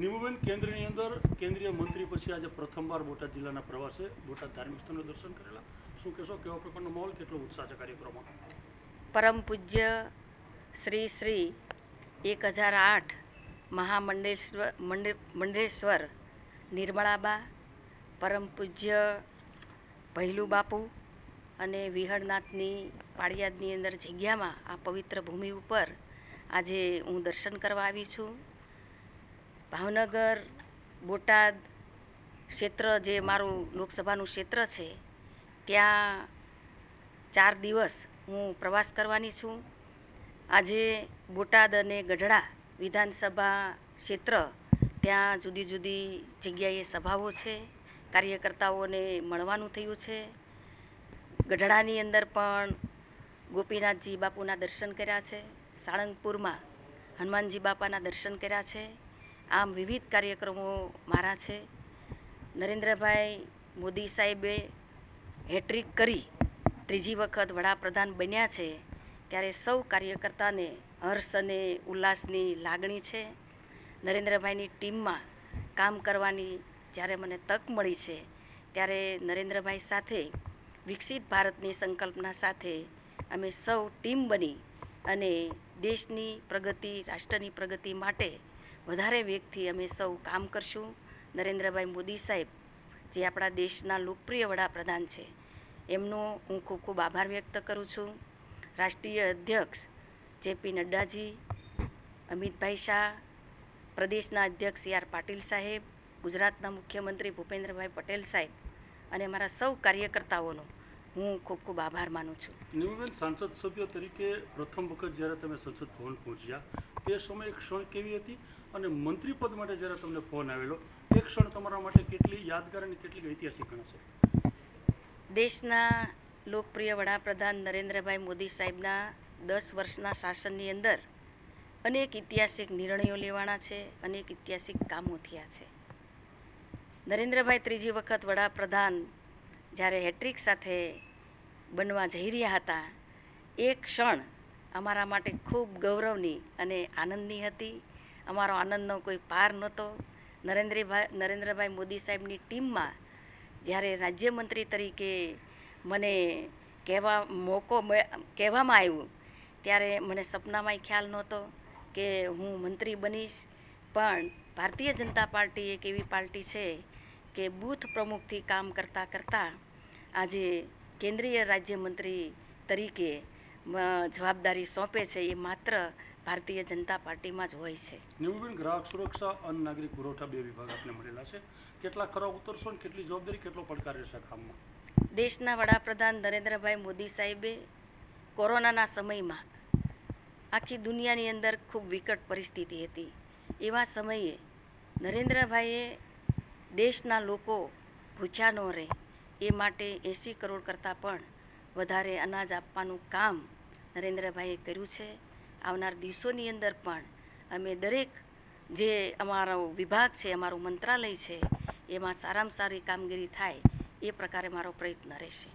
નિમુબેન કેન્દ્રની અંદર કેન્દ્રીય મંત્રી પછી આજે પ્રથમવાર બોટાદ જિલ્લાના પ્રવાસે બોટાદ ધાર્મિક સ્થળનું દર્શન કરેલા. શું કહેશો, કેવા પ્રકારનો માહોલ, કેટલો ઉત્સાહ છે કાર્યક્રમમાં પરમ પૂજ્ય શ્રી શ્રી એક હજાર આઠ મહામંડેશ્વર મંડે, મંડેશ્વર નિર્મળાબા, પરમ પૂજ્ય ભૈલું બાપુ અને વિહળનાથની પાળિયાદની અંદર જગ્યામાં આ પવિત્ર ભૂમિ ઉપર આજે હું દર્શન કરવા આવી છું. ભાવનગર, બોટાદ ક્ષેત્ર જે મારું લોકસભાનું ક્ષેત્ર છે, ત્યાં ચાર દિવસ હું પ્રવાસ કરવાની છું. આજે બોટાદ અને ગઢડા વિધાનસભા ક્ષેત્ર ત્યાં જુદી જુદી જગ્યાએ સભાઓ છે, કાર્યકર્તાઓને મળવાનું થયું છે. ગઢડાની અંદર પણ ગોપીનાથજી બાપુના દર્શન કર્યા છે, સાળંગપુરમાં હનુમાનજી બાપાના દર્શન કર્યા છે. આમ વિવિધ કાર્યક્રમો મારા છે. નરેન્દ્રભાઈ મોદી સાહેબે હેટ્રિક કરી ત્રીજી વખત વડાપ્રધાન બન્યા છે, ત્યારે સૌ કાર્યકર્તાને હર્ષ અને ઉલ્લાસની લાગણી છે. નરેન્દ્રભાઈની ટીમમાં કામ કરવાની જ્યારે મને તક મળી છે, ત્યારે નરેન્દ્રભાઈ સાથે, વિકસિત ભારતની સંકલ્પના સાથે અમે સૌ ટીમ બની અને દેશની પ્રગતિ, રાષ્ટ્રની પ્રગતિ માટે વધારે વેગથી અમે સૌ કામ કરશું. નરેન્દ્રભાઈ મોદી સાહેબ, જે આપણા દેશના લોકપ્રિય વડાપ્રધાન છે, એમનો હું ખૂબ ખૂબ આભાર વ્યક્ત કરું છું. રાષ્ટ્રીય અધ્યક્ષ જેપી નડ્ડાજી, અમિતભાઈ શાહ, પ્રદેશના અધ્યક્ષ સી આર પાટીલ સાહેબ, ગુજરાતના મુખ્યમંત્રી ભૂપેન્દ્રભાઈ પટેલ સાહેબ અને મારા સૌ કાર્યકર્તાઓનો હું ખૂબ ખૂબ આભાર માનું છું. નિમુબેન સાંસદ સભ્ય તરીકે પ્રથમ વખત જ્યારે તમે સંસદ ભવન પહોંચ્યા, તે સમયે ક્ષણ કેવી હતી? અને મંત્રી પદ માટે જ્યારે તમને ફોન આવેલો, એ ક્ષણ તમારા માટે કેટલી યાદગાર અને કેટલી ઐતિહાસિક ગણાશે દેશના લોકપ્રિય વડાપ્રધાન નરેન્દ્રભાઈ મોદી સાહેબના દસ વર્ષના શાસનની અંદર અનેક ઐતિહાસિક નિર્ણયો લેવાના છે, અનેક ઐતિહાસિક કામો થયા છે. નરેન્દ્રભાઈ ત્રીજી વખત વડાપ્રધાન જ્યારે હેટ્રિક સાથે બનવા જઈ રહ્યા હતા, એ ક્ષણ અમારા માટે ખૂબ ગૌરવની અને આનંદની હતી. અમારો આનંદનો કોઈ પાર નહોતો. નરેન્દ્રભાઈ નરેન્દ્રભાઈ મોદી સાહેબની ટીમમાં જ્યારે રાજ્યમંત્રી તરીકે મને કહેવા મોકો કહેવામાં આવ્યું, ત્યારે મને સપનામાંય ખ્યાલ નહોતો કે હું મંત્રી બનીશ. પણ ભારતીય જનતા પાર્ટી એક એવી પાર્ટી છે કે બૂથ પ્રમુખથી કામ કરતાં કરતાં આજે કેન્દ્રીય રાજ્યમંત્રી તરીકે જવાબદારી સોંપે છે એ માત્ર ભારતીય જનતા પાર્ટીમાં જ હોય છે. નિમુબેન ગ્રાહક સુરક્ષા અન્ન નાગરિક પુરવઠા બે વિભાગ આપને મળેલા છે. કેટલા ખરા ઉતરશો ને કેટલી જવાબદારી કેટલો પડકાર રહેશે કામમાં? દેશના વડાપ્રધાન નરેન્દ્રભાઈ મોદી સાહેબે કોરોનાના સમયમાં આખી દુનિયાની અંદર ખૂબ વિકટ પરિસ્થિતિ હતી. એવા સમયે નરેન્દ્રભાઈએ દેશના લોકો ભૂખ્યા ન રહે એ માટે એંસી કરોડ કરતાં પણ વધારે અનાજ આપવાનું કામ નરેન્દ્રભાઈએ કર્યું છે. આવનાર દિવસોની અંદર પણ અમે દરેક જે અમારો વિભાગ છે, અમારું મંત્રાલય છે, એમાં સારામાં સારી કામગીરી થાય એ પ્રકારે મારો પ્રયત્ન રહેશે.